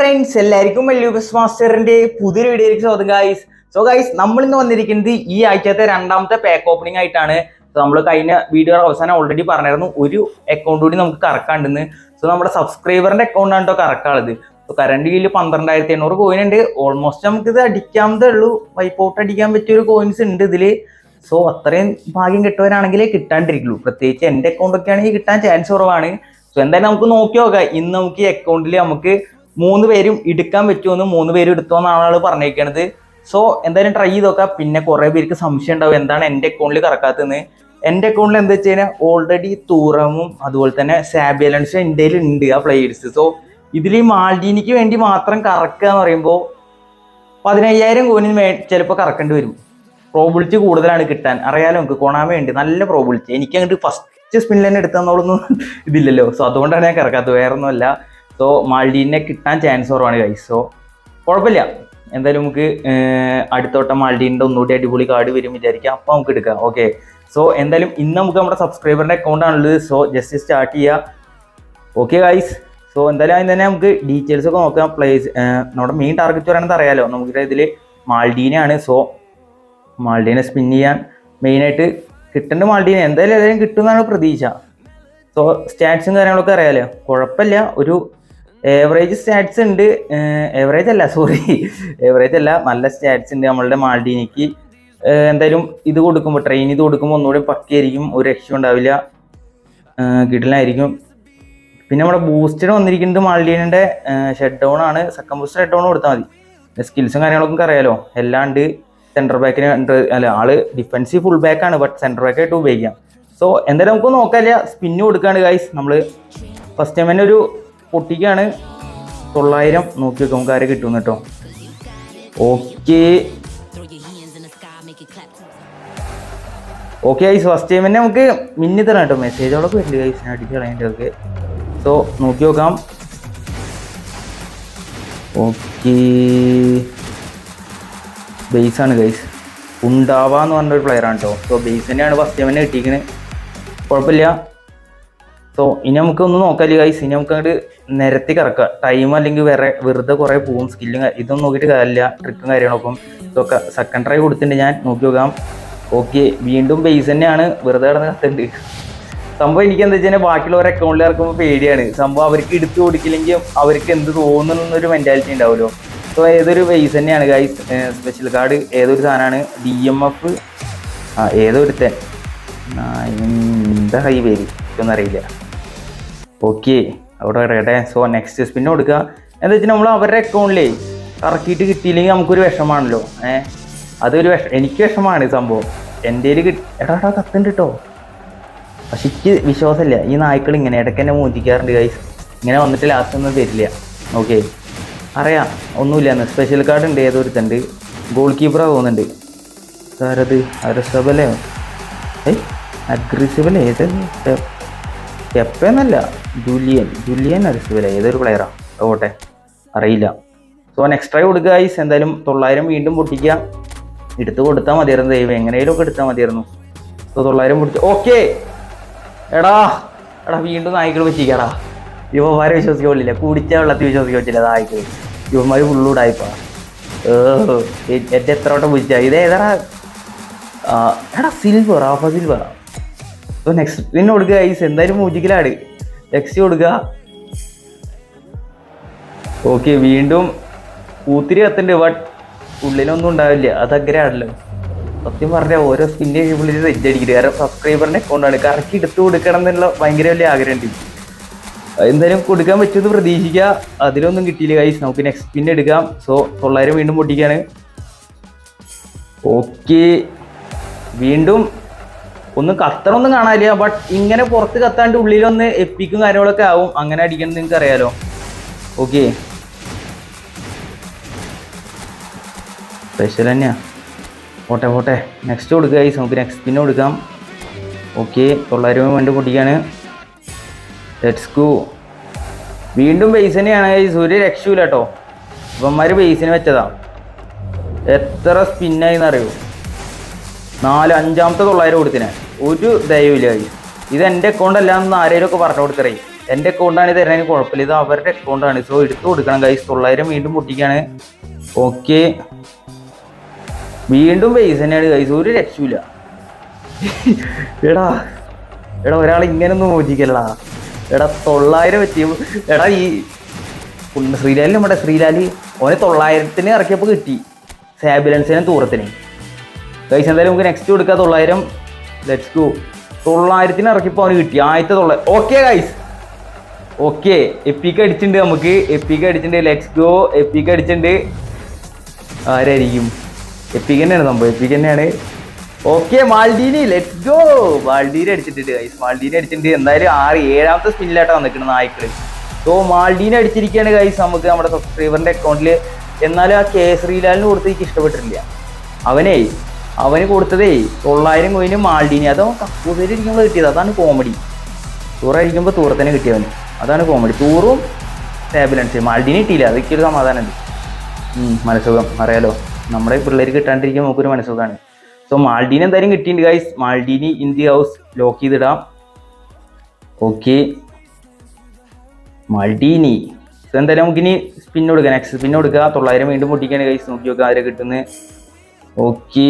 Friends എല്ലാവർക്കും Lucas മാസ്റ്ററിന്റെ പുതിയൊരു വീഡിയോയിലേക്ക് സ്വാഗതം ഗൈസ് സോ ഗൈസ് നമ്മൾ ഇന്ന് വന്നിരിക്കുന്നത് ഈ ആഴ്ചത്തെ രണ്ടാമത്തെ പാക്ക് ഓപ്പണിംഗ് ആയിട്ടാണ്. സോ നമ്മൾ കഴിഞ്ഞ വീഡിയോ അവസാനം ഓൾറെഡി പറഞ്ഞിരുന്നു ഒരു അക്കൗണ്ട് കൂടി നമുക്ക് കറക്കാണ്ടെന്ന് സോ നമ്മുടെ സബ്സ്ക്രൈബറിന്റെ അക്കൗണ്ട് ആണ് കേട്ടോ കറക്കാനുള്ളത്. സോ കറണ്ട് കീഴിൽ പന്ത്രണ്ടായിരത്തി എണ്ണൂറ് കോയിൻ ഉണ്ട്. ഓൾമോസ്റ്റ് നമുക്ക് ഇത് അടിക്കാവുന്നതേ ഉള്ളൂ. വൈപ്പ് ഔട്ട് അടിക്കാൻ പറ്റിയ ഒരു കോയിൻസ് ഉണ്ട് ഇതിൽ. സോ അത്രയും ഭാഗ്യം കിട്ടുവാനാണെങ്കിലേ കിട്ടാണ്ടിരിക്കുള്ളൂ. പ്രത്യേകിച്ച് എന്റെ അക്കൗണ്ട് ഒക്കെ ആണെങ്കിൽ കിട്ടാൻ ചാൻസ് കുറവാണ്. സോ എന്തായാലും നമുക്ക് നോക്കി നോക്കാം ഇന്ന് നമുക്ക് ഈ അക്കൗണ്ടിൽ നമുക്ക് മൂന്ന് പേരും എടുക്കാൻ പറ്റുമെന്ന് മൂന്ന് പേരും എടുത്തോന്നാണ് ആൾ പറഞ്ഞേക്കണത്. സോ എന്തായാലും ട്രൈ ചെയ്ത് നോക്കാം പിന്നെ കുറേ പേർക്ക് സംശയം ഉണ്ടാവും. എന്താണ് എന്റെ അക്കൗണ്ടിൽ കറക്കാത്തതെന്ന്. എന്റെ അക്കൗണ്ടിൽ എന്താ വെച്ച് കഴിഞ്ഞാൽ ഓൾറെഡി തൂറമും അതുപോലെ തന്നെ സാബിയലൻസും എന്റെ ഉണ്ട് ആ പ്ലേയേഴ്സ് സോ ഇതിൽ ഈ വേണ്ടി മാത്രം കറക്കുക എന്ന് പറയുമ്പോൾ പതിനയ്യായിരം കോയിന് മേ ചിലപ്പോൾ കറക്കേണ്ടി വരും. പ്രോബിലിറ്റി കൂടുതലാണ് കിട്ടാൻ. അറിയാലോ നമുക്ക് കൊണാമ ഉണ്ട് നല്ല പ്രോബിലിറ്റി എനിക്ക് അങ്ങോട്ട് ഫസ്റ്റ് സ്പിന്നിൽ തന്നെ എടുത്തെന്നുള്ളൊന്നും ഇതില്ലല്ലോ. സോ അതുകൊണ്ടാണ് ഞാൻ കറക്കാത്തത്. വേറെ ഒന്നുമല്ല സോ മാൾഡീനെ കിട്ടാൻ ചാൻസ് കുറവാണ് ഗൈസ് സോ കുഴപ്പമില്ല. എന്തായാലും നമുക്ക് അടുത്തോട്ട മാൾഡീന്റെ ഒന്നുകൂടി അടിപൊളി കാർഡ് വരും വിചാരിക്കാം. അപ്പം നമുക്ക് എടുക്കാം. ഓക്കെ സോ എന്തായാലും ഇന്ന് നമുക്ക് നമ്മുടെ സബ്സ്ക്രൈബറിന്റെ അക്കൗണ്ട് ആണുള്ളത്. സോ ജസ്റ്റ് സ്റ്റാർട്ട് ചെയ്യുക ഓക്കെ ഗൈസ് സോ എന്തായാലും അതിന് തന്നെ നമുക്ക് ഡീറ്റെയിൽസ് ഒക്കെ നോക്കാം. പ്ലേസ് നമ്മുടെ മെയിൻ ടാർഗറ്റ് പറയുന്നത് അറിയാലോ. നമുക്ക് ഇതിൽ മാൾഡീനാണ് സോ മാൾഡീനെ സ്പിൻ ചെയ്യാൻ മെയിനായിട്ട് കിട്ടേണ്ട മാൾഡീനെ എന്തായാലും ഏതായാലും കിട്ടുമെന്നാണ് പ്രതീക്ഷ. സോ സ്റ്റാറ്റ്സും കാര്യങ്ങളൊക്കെ അറിയാലോ. കുഴപ്പമില്ല. ഒരു ഏവറേജ് സ്റ്റാറ്റ്സ് ഉണ്ട്. ഏവറേജ് അല്ല സോറി ഏവറേജ് അല്ല നല്ല സ്റ്റാറ്റ്സ് ഉണ്ട് നമ്മളുടെ മാൾഡീനിക്ക്. എന്തായാലും ഇത് കൊടുക്കുമ്പോൾ ട്രെയിൻ ഇത് കൊടുക്കുമ്പോൾ ഒന്നുകൂടി പക്കിയായിരിക്കും. ഒരു രക്ഷയും ഉണ്ടാവില്ല. കിടിലായിരിക്കും. പിന്നെ നമ്മുടെ ബൂസ്റ്റഡ് വന്നിരിക്കുന്നത് മാൾഡീനിന്റെ ഷെഡ് ഡൗൺ ആണ്. സെക്കൻഡ് ബൂസ്റ്റർ ഷെഡ് ഡൗൺ കൊടുത്താൽ മതി സ്കിൽസും കാര്യങ്ങളൊക്കെ അറിയാലോ. എല്ലാണ്ട് സെന്റർ ബാക്കിന് അല്ല ആൾ ഡിഫൻസീവ് ഫുൾ ബാക്ക് ആണ് ബട്ട് സെന്റർ ബാക്ക് ആയിട്ട് ഉപയോഗിക്കാം. സോ എന്തായാലും നമുക്ക് നോക്കാല്ല സ്പിന്ന് കൊടുക്കാണ് ഗൈസ് നമ്മൾ ഫസ്റ്റ് ടൈം തന്നെ ഒരു പൊട്ടിക്കാണ്. തൊള്ളായിരം നോക്കി വെക്കാം നമുക്ക് കിട്ടും കേട്ടോ. Okay okay guys first time തന്നെ നമുക്ക് മിന്നി തരാം കേട്ടോ. മെസ്സേജുകളൊക്കെ വരില്ല ഐസ് അടിച്ച് കളയേണ്ടതൊക്കെ സോ നോക്കി നോക്കാം. ഓക്കെ ബേസ് ആണ് ഗൈസ് ഉണ്ടാവാന്ന് പറഞ്ഞൊരു പ്ലെയർ ആണ് കേട്ടോ. സോ ബേസ് തന്നെയാണ് ഫസ്റ്റ് ടൈം തന്നെ കിട്ടിയിരിക്കുന്നത് കുഴപ്പമില്ല. സോ ഇനി നമുക്ക് ഒന്ന് നോക്കാല്ലേ ഗൈസ് ഇനി നമുക്ക് അങ്ങോട്ട് നിരത്തി കറക്കുക ടൈം അല്ലെങ്കിൽ വേറെ വെറുതെ കുറേ പോവും. സ്കില്ലും ഇതൊന്നും നോക്കിയിട്ട് കാര്യമില്ല. ട്രിക്കും കാര്യങ്ങളൊക്കെ ഇതൊക്കെ സെക്കൻഡ് ട്രൈ കൊടുത്തിട്ടുണ്ട്. ഞാൻ നോക്കി നോക്കാം. ഓക്കെ വീണ്ടും ബേസ് തന്നെയാണ്. വെറുതെ കിടന്ന് കത്തുണ്ട്. സംഭവം എനിക്ക് എന്താ വെച്ചാൽ ബാക്കിയുള്ളവർ അക്കൗണ്ടിൽ ഇറക്കുമ്പോൾ പേടിയാണ്. സംഭവം അവർക്ക് എടുത്തു കൊടുക്കില്ലെങ്കിൽ അവർക്ക് എന്ത് തോന്നുന്നൊരു മെന്റാലിറ്റി ഉണ്ടാവുമല്ലോ. സോ ഏതൊരു ബേസ് തന്നെയാണ് ഗൈസ് സ്പെഷ്യൽ കാർഡ് ഏതൊരു സാധനമാണ് ഡി എം എഫ് ആ ഏതൊരുത്തൻ? ആ, എന്താ ഹൈ പേര്? എനിക്കൊന്നും അറിയില്ല ഓക്കെ അവിടെ കിടക്കട്ടെ സോ നെക്സ്റ്റ് സ്പിന്ന് കൊടുക്കുക. എന്താ വെച്ചാൽ നമ്മൾ അവരുടെ അക്കൗണ്ടിലേ കറക്കിയിട്ട് കിട്ടിയില്ലെങ്കിൽ നമുക്കൊരു വിഷമാണല്ലോ. ഏഹ് അതൊരു വിഷ എനിക്ക് വിഷമാണ് ഈ സംഭവം. എന്റെ കയ്യിൽ കിട്ടി എടാ എടാ കത്തുണ്ട് കേട്ടോ പക്ഷെ എനിക്ക് വിശ്വാസമില്ല. ഈ നായ്ക്കൾ ഇങ്ങനെ ഇടയ്ക്ക് എന്നെ മോചിക്കാറുണ്ട് ഗൈസ് ഇങ്ങനെ വന്നിട്ട് ലാസ്റ്റ് ഒന്നും തരില്ല. ഓക്കെ. അറിയാം. ഒന്നുമില്ല. എന്ന് സ്പെഷ്യൽ കാർഡ് ഉണ്ട് ഏതൊരുത്തുണ്ട് ഗോൾ കീപ്പറാ തോന്നുന്നുണ്ട്. സാരത് അരസബലോ ഏയ് അഗ്രസീവല്ലേ ഏത് എപ്പെന്നല്ല ജൂലിയൻ ജൂലിയൻ അരസബല ഏതൊരു പ്ലെയറാ ഓട്ടെ അറിയില്ല. സോ എക്സ്ട്രാ കൊടുക്കുക ഐസ് എന്തായാലും തൊള്ളായിരം വീണ്ടും പൊട്ടിക്കുക. എടുത്ത് കൊടുത്താൽ മതിയായിരുന്നു ദൈവം എങ്ങനെയും ഒക്കെ എടുത്താൽ മതിയായിരുന്നു. സോ തൊള്ളായിരം പൊട്ടിച്ച് ഓക്കെ എടാ എടാ വീണ്ടും നായ്ക്കൾ വെച്ചിരിക്കടാ യുവമാരെ വിശ്വസിക്കാൻ പറ്റില്ല കുടിച്ച വെള്ളത്തിൽ വിശ്വസിക്കാൻ പറ്റില്ല നായ്ക്കൾ യുവമാര് ഫുള്ളൂടായിപ്പാ ഏ എന്റെ എത്ര വട്ടം വിളിച്ച ഇതേതാ എടാ സിൽവർ ആഫ സിൽവർ അപ്പോൾ നെക്സ്റ്റ് പിന്നെ കൊടുക്കുക ഐസ് എന്തായാലും മൂജിക്കലാണ് നെക്സ്റ്റ് കൊടുക്കുക. ഓക്കെ വീണ്ടും കൂത്തിരി കത്തുണ്ട് ബട്ട് ഉള്ളിലൊന്നും ഉണ്ടാവില്ല. അത് അങ്ങനെയാണല്ലോ സത്യം പറഞ്ഞാൽ ഓരോ കഴിയുമ്പോൾ സെറ്റ് അടിക്കരുത് കാരണം സബ്സ്ക്രൈബറിന്റെ അക്കൗണ്ടാണ് കറക്റ്റ് എടുത്തു കൊടുക്കണം എന്നുള്ള ഭയങ്കര വലിയ ആഗ്രഹമുണ്ട്. എന്തായാലും കൊടുക്കാൻ പറ്റുമെന്ന് പ്രതീക്ഷിക്കുക. അതിലൊന്നും കിട്ടിയില്ല കൈസ് നമുക്ക് നെക്സ്റ്റ് സ്പിൻ എടുക്കാം. സോ തൊള്ളായിരം വീണ്ടും പൊട്ടിക്കാണ്. ഓക്കെ വീണ്ടും ഒന്നും കത്തണമൊന്നും കാണാനില്ല ബട്ട് ഇങ്ങനെ പുറത്ത് കത്താണ്ട് ഉള്ളിലൊന്ന് എപ്പിക്കും കാര്യങ്ങളൊക്കെ ആവും. അങ്ങനെ അടിക്കണം നിങ്ങൾക്ക് അറിയാലോ ഓക്കെ സ്പെഷ്യൽ തന്നെയാ. പോട്ടെ പോട്ടെ. നെക്സ്റ്റ് കൊടുക്കുക ഈ നമുക്ക് നെക്സ്റ്റ് പിന്നെ കൊടുക്കാം. ഓക്കെ തൊള്ളായിരം രൂപ വേണ്ടി പൊട്ടിക്കാണ്. ലെറ്റ്സ് ഗോ വീണ്ടും ബേസ് തന്നെയാണ് ഈ സൂര്യ രക്ഷയില്ല കേട്ടോ. ഇവന്മാർ ബേസിന് വെച്ചതാണ് എത്ര സ്പിന്നായി എന്നറിയോ നാല് അഞ്ചാമത്തെ തൊള്ളായിരം കൊടുത്തിനെ. ഒരു ദയവില്ലായി ഇത് എന്റെ അക്കൗണ്ട് അല്ലാന്ന് ആരെയും ഒക്കെ പറഞ്ഞു കൊടുക്കറേ എന്റെ അക്കൗണ്ടാണ് തരാൻ കുഴപ്പമില്ല. ഇത് അവരുടെ അക്കൗണ്ടാണ് സോ എടുത്തു കൊടുക്കണം കൈസ് തൊള്ളായിരം വീണ്ടും പൊട്ടിക്കാണ് ഓക്കെ വീണ്ടും പൈസ തന്നെയാണ് കൈസ് ഒരു രക്ഷയില്ല എടാ എടാ ഒരാൾ ഇങ്ങനെ ഒന്നും എടാ തൊള്ളായിരം വെച്ച് എടാ ഈ ശ്രീലാലി നമ്മുടെ ശ്രീലാലി ഓന് തൊള്ളായിരത്തിന് ഇറക്കിയപ്പോൾ കിട്ടി. സാബുലൻസിനും തൂറത്തിന് ഗൈസ് എന്തായാലും നമുക്ക് നെക്സ്റ്റ് കൊടുക്കുക. തൊള്ളായിരം. ലെറ്റ്സ് ഗോ തൊള്ളായിരത്തിന് ഇറക്കിപ്പോൾ അവന് കിട്ടി. ആദ്യത്തെ തൊള്ളായിരം ഓക്കെ ഗൈസ് ഓക്കെ എപ്പിക്ക് അടിച്ചിട്ടുണ്ട് നമുക്ക്. എപ്പിക്ക് അടിച്ചിട്ടുണ്ട്. ലെറ്റ്സ് ഗോ എപ്പിക്ക് അടിച്ചിട്ടുണ്ട്. ആരായിരിക്കും? എപ്പിക്ക് തന്നെയാണ് സംഭവം. എപ്പിക്ക് തന്നെയാണ്. Okay Maldini let's go Maldini അടിച്ചിട്ടുണ്ട് ഗൈസ് മാൾഡീനി അടിച്ചിട്ടുണ്ട്. എന്തായാലും ആറ് ഏഴാമത്തെ സ്പിന്നിലായിട്ട് വന്നിരിക്കുന്നത് നായ്ക്കൾ സോ മാൾഡീനി അടിച്ചിരിക്കുകയാണ് ഗൈസ് നമുക്ക് നമ്മുടെ സബ്സ്ക്രൈബറിന്റെ അക്കൗണ്ടിൽ എന്നാലും ആ കെ ശ്രീലാലിന് കൊടുത്ത് എനിക്ക് ഇഷ്ടപ്പെട്ടിട്ടില്ല. അവനേ അവന് കൊടുത്തതേ തൊള്ളായിരം കോയിന് മാൾഡീനി. അതോ കക്കൂസരിക്കുമ്പോൾ കിട്ടിയത്? അതാണ് കോമഡി ടൂറടിക്കുമ്പോൾ തൂറത്തന്നെ തന്നെ കിട്ടിയവന്. അതാണ് കോമഡി ടൂറും സ്റ്റാബിലൻസ് മാൾഡീനി കിട്ടിയില്ല. അതൊക്കെ ഒരു സമാധാനമുണ്ട് മനസ്സുഖം. അറിയാലോ. നമ്മുടെ പിള്ളേർ കിട്ടാണ്ടിരിക്കുമ്പോൾ നമുക്കൊരു മനസ്സുഖമാണ് സോ മാൾഡീനി എന്തായാലും കിട്ടിയിട്ടുണ്ട് guys Maldini in the house lock ചെയ്തിടാം. Okay Maldini. സോ എന്തായാലും നമുക്കിനി സ്പിൻ കൊടുക്കാം. നെക്സ്റ്റ് സ്പിൻ കൊടുക്കുക തൊള്ളായിരം വീണ്ടും പൊട്ടിക്കാണ് ഗൈസ് നോക്കി നോക്കുക ആരെ കിട്ടുന്നത്. ഓക്കെ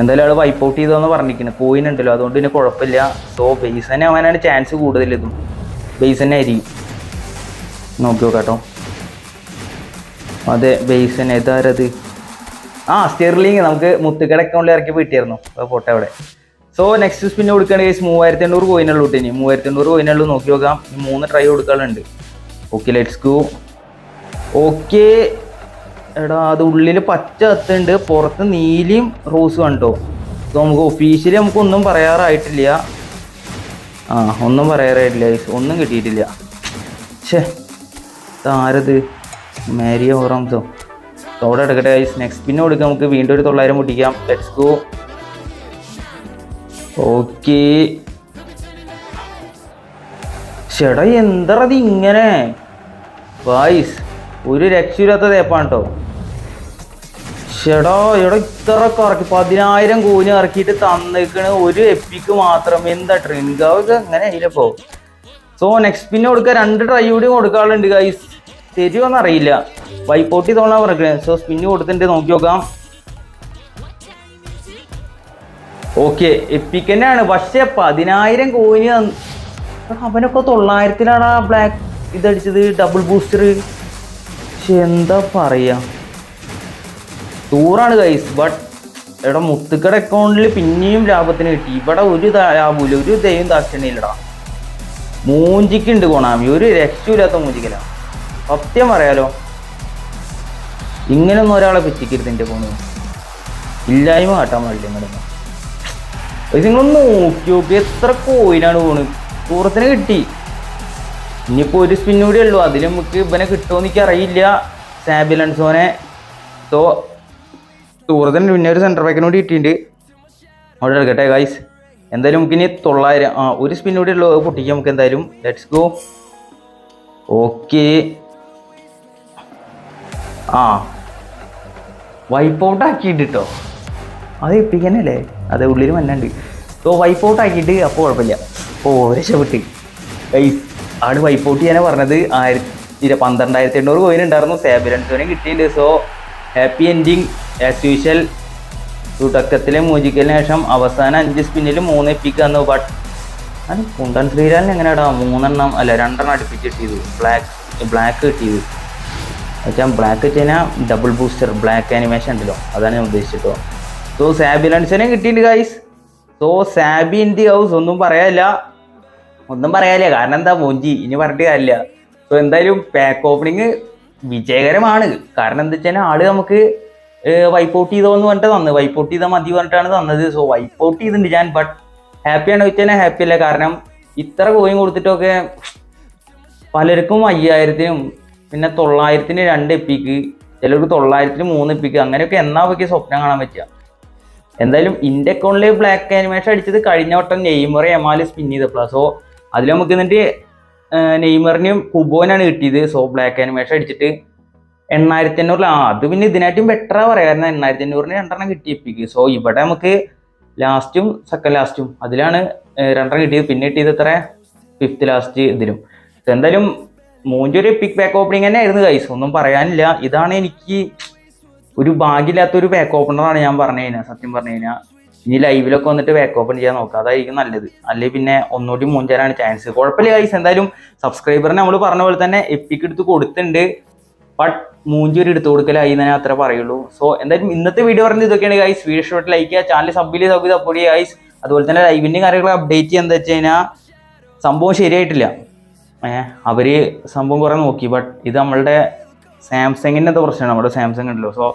എന്തായാലും അയാൾ വൈപ്പ് ഔട്ട് ചെയ്തതെന്ന് പറഞ്ഞിരിക്കുന്നത് കോയിൻ ഉണ്ടല്ലോ അതുകൊണ്ട് പിന്നെ കുഴപ്പമില്ല. സോ ബേസ് തന്നെ അവനാണ് ചാൻസ് കൂടുതൽ ഇതും. ബേസ് തന്നെ ആയിരിക്കും നോക്കി നോക്കാട്ടോ. അതെ ബേസ് തന്നെ. ഇതാരത് ആ സ്റ്റെർലിങ് നമുക്ക് മുത്തുക്കട അക്കൗണ്ടിൽ ഇറക്കി കിട്ടിയായിരുന്നു പോട്ടെ അവിടെ. സോ നെക്സ്റ്റ് സ്പിൻ കൊടുക്കുകയാണെങ്കിൽ മൂവായിരത്തി എണ്ണൂറ് കോയിനുള്ളൂ ഇനി. മൂവായിരത്തി എണ്ണൂറ് കോയിനുള്ളൂ നോക്കി നോക്കാം. മൂന്ന് ട്രൈ കൊടുക്കാനുണ്ട്. ഓക്കെ ലെറ്റ്സ് ഗോ ഓക്കെ എടാ അത് ഉള്ളിൽ പച്ച കത്തുണ്ട് പുറത്ത് നീലിയും റോസും കണ്ടോ? അപ്പോൾ നമുക്ക് ഒഫീഷ്യലി നമുക്കൊന്നും പറയാറായിട്ടില്ല. ആ ഒന്നും പറയാറായിട്ടില്ല. ഒന്നും കിട്ടിയിട്ടില്ല. ഛേ താരത് മാരിയ ഓറാംസോ. തോടെ എടുക്കട്ടെ ഗൈസ് നെക്സ്റ്റ് പിന്നെ കൊടുക്കാം നമുക്ക് വീണ്ടും ഒരു തൊള്ളായിരം പൊട്ടിക്കാം. ലെറ്റ്സ് ഗോ ഓക്കെ ചേട്ടാ എന്തറത് ഇങ്ങനെ വായിസ് ഒരു രക്ഷയില്ലാത്ത തേപ്പാണ് കേട്ടോ ചേടാ എടാ ഇത്ര കറക്കി പതിനായിരം കൂഞ്ഞ് ഇറക്കിയിട്ട് തന്നേക്കണ്. ഒരു എപ്പിക്ക് മാത്രം. എന്താ ട്രിൻകാവ് അങ്ങനെ എങ്ങനെ ആയില്ലപ്പോ സോ നെക്സ്റ്റ് പിന്നെ കൊടുക്കുക രണ്ട് ട്രൈ കൂടി കൊടുക്കാറുണ്ട് ഗൈസ് തരുമോന്ന് അറിയില്ല. വൈപ്പോട്ടി തോന്നാൻ പറഞ്ഞത് സോ സ്പിന്ന് കൊടുത്തിട്ട് നോക്കി നോക്കാം. ഓക്കെ എപ്പിക്ക് തന്നെയാണ്. പക്ഷെ പതിനായിരം തന്ന്- എടാ, അവനൊക്കെ തൊള്ളായിരത്തിലാണ് ബ്ലാക്ക് ഇതടിച്ചത്. ഡബിൾ ബൂസ്റ്റർ പക്ഷെ എന്താ പറയാ? ടൂറാണ് ഗൈസ് ബട്ട് എടാ മുത്തുക്കട അക്കൗണ്ടിൽ പിന്നെയും ലാഭത്തിന് കിട്ടി. ഇവിടെ ഒരു ലാഭമില്ല ഒരു ദൈവം ദാക്ഷിണ്യില്ലടാ മൂഞ്ചിക്കുണ്ട് കൊണാമി. ഒരു രക്ഷയില്ലാത്ത മൂഞ്ചിക്കല. സത്യം പറയാലോ. ഇങ്ങനൊന്നും ഒരാളെ പിറ്റിക്കരുത് എന്റെ ഫോണ് ഇല്ലായ്മ കാട്ടാൻ പാടില്ല ഇങ്ങനൊന്നും നിങ്ങളൊന്ന് നോക്കി നോക്കി. എത്ര കോയിനാണ് പോണ്? ടൂറത്തിന് കിട്ടി. ഇനിയിപ്പോൾ ഒരു സ്പിൻ കൂടെ ഉള്ളൂ. അതിൽ നമുക്ക് ഇവനെ കിട്ടുമോ എനിക്ക് അറിയില്ല സാബിലൻസോനെ സോ ടൂറത്തിന് പിന്നെ ഒരു സെന്റർ ബാക്കിന് കൂടി കിട്ടിയിട്ടുണ്ട്. അവിടെ എടുക്കട്ടെ ഗൈസ് എന്തായാലും നമുക്ക് ഇനി തൊള്ളായിരം ആ ഒരു സ്പിൻ കൂടി ഉള്ളൂ. അത് പൊട്ടിക്കാം നമുക്ക് എന്തായാലും. ലെറ്റ്സ് ഗോ ഓക്കെ ആ. വൈപ്പ് ഔട്ട് ആക്കിയിട്ട് കേട്ടോ അത് എപ്പിക്കാനല്ലേ അത് ഉള്ളിൽ മഞ്ഞുണ്ട് സോ വൈപ്പ് ഔട്ട് ആക്കിയിട്ട് അപ്പോൾ കുഴപ്പമില്ല. ഓ രക്ഷപ്പെട്ട്. ഗൈസ് ആണ് വൈപ്പ് ഔട്ട് ചെയ്യാനാണ് പറഞ്ഞത്. ആയിരത്തി പന്ത്രണ്ടായിരത്തി എണ്ണൂറ് കോയിൻ ഉണ്ടായിരുന്നു. സാബിലൻസോനെ കിട്ടിയിട്ടുണ്ട്. So happy ending as usual തുടക്കത്തിലെ മൂജിക്കലിന് ശേഷം അവസാന അഞ്ച് സ്പിന്നിൽ മൂന്ന് എപ്പിക്ക് തന്നു ബട്ട് അത് കുണ്ടൻ ശ്രീലാലിന് എങ്ങനെയാടാ? മൂന്നെണ്ണം അല്ല രണ്ടെണ്ണം അടുപ്പിച്ച് കിട്ടിയത്. ബ്ലാക്ക് ബ്ലാക്ക് കിട്ടിയത്. വെച്ചാൽ ബ്ലാക്ക് വെച്ച് കഴിഞ്ഞാൽ ഡബിൾ ബൂസ്റ്റർ ബ്ലാക്ക് ആനിമേഷൻ ഉണ്ടല്ലോ. അതാണ് ഞാൻ ഉദ്ദേശിച്ചിട്ടോ സോ സാബി സാബിലൻസിനെ കിട്ടിയിട്ടുണ്ട് guys so Xabi in the house ഒന്നും പറയാനില്ല. ഒന്നും പറയാനില്ല. കാരണം എന്താ മോഞ്ചി ഇനി പറഞ്ഞിട്ട് കാര്യമില്ല. സോ എന്തായാലും പാക്ക് ഓപ്പണിങ് വിജയകരമാണ്. കാരണം എന്താ വെച്ചാൽ ആൾ നമുക്ക് വൈപ്പ് ഔട്ട് ചെയ്തോ എന്ന് പറഞ്ഞിട്ട് തന്നത് വൈപ്പ് ഔട്ട് ചെയ്താൽ മതി പറഞ്ഞിട്ടാണ് തന്നത്. സോ വൈപ്പ് ഔട്ട് ചെയ്തിട്ടുണ്ട് ഞാൻ ബട്ട് ഹാപ്പിയാണ് വെച്ചാൽ ഹാപ്പി അല്ല. കാരണം ഇത്ര കോയിൻ കൊടുത്തിട്ടൊക്കെ പലർക്കും അയ്യായിരത്തിനും പിന്നെ തൊള്ളായിരത്തിന് രണ്ട് എപ്പിക്ക് ചിലർക്ക് തൊള്ളായിരത്തിന് മൂന്ന് എപ്പിക്ക് അങ്ങനെയൊക്കെ എന്നാ പോയി സ്വപ്നം കാണാൻ പറ്റുക. എന്തായാലും ഇന്റെ അക്കൗണ്ടിൽ ബ്ലാക്ക് ആനിമേഷൻ അടിച്ചത് കഴിഞ്ഞ വട്ടം നെയ്മറെ എമാൽ സ്പിൻ ചെയ്തപ്പോഴാണ് സോ അതിൽ നമുക്ക് എന്നിട്ട് നെയ്മറിനും കുബോനാണ് കിട്ടിയത്. സോ ബ്ലാക്ക് ആനിമേഷൻ അടിച്ചിട്ട് എണ്ണായിരത്തി അഞ്ഞൂറിൽ ആ അത് പിന്നെ ഇതിനായിട്ടും ബെറ്ററാ പറയാം. കാരണം എണ്ണായിരത്തി അഞ്ഞൂറിന് രണ്ടെണ്ണം കിട്ടി എപ്പിക്ക് സോ ഇവിടെ നമുക്ക് ലാസ്റ്റും സെക്കൻഡ് ലാസ്റ്റും അതിലാണ് രണ്ടെണ്ണം കിട്ടിയത്. പിന്നെ കിട്ടിയത് എത്ര? ഫിഫ്ത്ത് ലാസ്റ്റ് ഇതിലും. എന്തായാലും മൂഞ്ചി ഒരു പാക്ക് ഓപ്പണിംഗ് തന്നെ ആയിരുന്നു കൈസ് ഒന്നും പറയാനില്ല. ഇതാണ് എനിക്ക് ഒരു ഭാഗ്യമില്ലാത്ത ഒരു ബാക്ക് ഓപ്പണറാണ് ഞാൻ പറഞ്ഞു കഴിഞ്ഞാൽ സത്യം പറഞ്ഞു കഴിഞ്ഞാൽ ഇനി ലൈവിലൊക്കെ വന്നിട്ട് ബാക്ക് ഓപ്പൺ ചെയ്യാൻ നോക്കുക അതായിരിക്കും നല്ലത്. അല്ലെങ്കിൽ പിന്നെ ഒന്നുകൂടി മൂഞ്ചാനാണ് ചാൻസ് കുഴപ്പമില്ല കൈസ് എന്തായാലും സബ്സ്ക്രൈബറിന് നമ്മൾ പറഞ്ഞ പോലെ തന്നെ എപ്പിക്ക് എടുത്ത് കൊടുത്തിട്ടുണ്ട്. ബട്ട് മൂഞ്ചി ഒരു എടുത്തു കൊടുക്കലായി എന്ന് ഞാൻ അത്ര പറയുള്ളൂ. സോ എന്തായാലും ഇന്നത്തെ വീഡിയോ പറഞ്ഞത് ഇതൊക്കെയാണ് ഗൈസ് വീഡിയോ ഷോട്ട് ലൈക്ക് ചെയ്യുക. ചാനൽ സബ് ചെയ്ത് സൗകര്യം ചെയ്യുക ഗൈസ് അതുപോലെ തന്നെ ലൈവിന്റെ കാര്യങ്ങൾ അപ്ഡേറ്റ് ചെയ്യുക എന്താ വെച്ച് കഴിഞ്ഞാൽ സംഭവം ശരിയായിട്ടില്ല. ഏഹ് അവർ സംഭവം കുറേ നോക്കി. ബട്ട് ഇത് നമ്മളുടെ സാംസങ്ങിന്റെ എന്തോ പ്രശ്നമാണ്. നമ്മുടെ സാംസങ് ഉണ്ടല്ലോ. സോ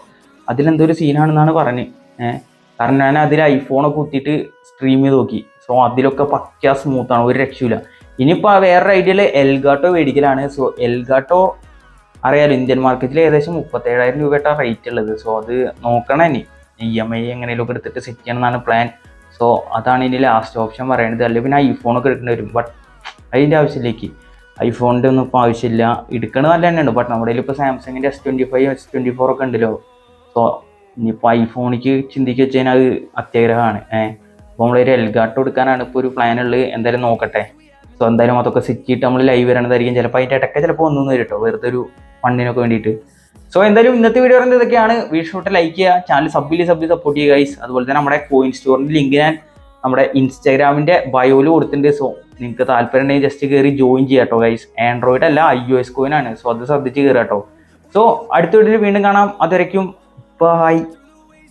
അതിലെന്തോ ഒരു സീനാണെന്നാണ് പറഞ്ഞ്. ഏഹ് കാരണം ഞാൻ അതിൽ ഐഫോണൊക്കെ കുത്തിയിട്ട് സ്ട്രീം ചെയ്ത് നോക്കി. സോ അതിലൊക്കെ പക്ക സ്മൂത്താണ് ഒരു രക്ഷയില്ല ഇനിയിപ്പോൾ വേറൊരു ഐഡിയയിൽ എൽഗാട്ടോ മേടിക്കലാണ്. സോ എൽഗാട്ടോ അറിയാലോ ഇന്ത്യൻ മാർക്കറ്റിൽ ഏകദേശം മുപ്പത്തേഴായിരം രൂപയായിട്ടാണ് റേറ്റ് ഉള്ളത്. സോ അത് നോക്കണം ഇനി. ഇ എം ഐ എങ്ങനെയൊക്കെ എടുത്തിട്ട് സെറ്റ് ചെയ്യണം എന്നാണ് പ്ലാൻ സോ അതാണ് ഇനി ലാസ്റ്റ് ഓപ്ഷൻ പറയുന്നത് അല്ലെങ്കിൽ പിന്നെ ഐഫോണൊക്കെ എടുക്കേണ്ടി വരും. ബട്ട് അതിന്റെ ആവശ്യമില്ലേക്ക് ഐഫോണിന്റെ ഒന്നും ഇപ്പോൾ ആവശ്യമില്ല. എടുക്കണത് നല്ല തന്നെയാണ് ബട്ട് നമ്മുടെ ഇപ്പോൾ സാംസങ്ങിന്റെ S twenty five S twenty four ഒക്കെ ഉണ്ടല്ലോ. സോ ഇനിയിപ്പോൾ ഐഫോണിക്ക് ചിന്തിക്കുക വെച്ച് കഴിഞ്ഞാൽ അത് അത്യാഗ്രഹമാണ്. ഏഹ് അപ്പോൾ നമ്മളൊരു എൽഗാട്ട് കൊടുക്കാനാണ് ഇപ്പോൾ ഒരു പ്ലാൻ ഉള്ളത്. എന്തായാലും നോക്കട്ടെ. സോ എന്തായാലും അതൊക്കെ സെറ്റ് ചെയ്തിട്ട് നമ്മൾ ലൈവ് വരണതായിരിക്കും. ചിലപ്പോൾ അതിന്റെ ഇടയ്ക്ക് ചിലപ്പോൾ ഒന്നും വരും കേട്ടോ വെറുതെ ഒരു ഫണ്ടിനൊക്കെ വേണ്ടിയിട്ട്. സോ എന്തായാലും ഇന്നത്തെ വീഡിയോ പറയുന്നത് ഇതൊക്കെയാണ്. വീഡിയോ ലൈക്ക് ചെയ്യുക. ചാനൽ സബ്ബിൽ സബ്ബിൽ സപ്പോർട്ട് ചെയ്യുക ഗൈസ് അതുപോലെ തന്നെ നമ്മുടെ കോയിൻ സ്റ്റോറിന്റെ ലിങ്ക് ഞാൻ നമ്മുടെ ഇൻസ്റ്റാഗ്രാമിന്റെ ബയോയിൽ കൊടുത്തിട്ടുണ്ട്. സോ നിങ്ങൾക്ക് താല്പര്യം ഉണ്ടെങ്കിൽ ജസ്റ്റ് കയറി ജോയിൻ ചെയ്യാം കേട്ടോ ഗൈസ് ആൻഡ്രോയിഡ് അല്ല ഐ ഒ എസ് കോയിൻ ആണ്. സോ അത് ശ്രദ്ധിച്ച് കയറുക കേട്ടോ സോ അടുത്ത വീഡിയോയിൽ വീണ്ടും കാണാം. അതുവരയ്ക്കും ബൈ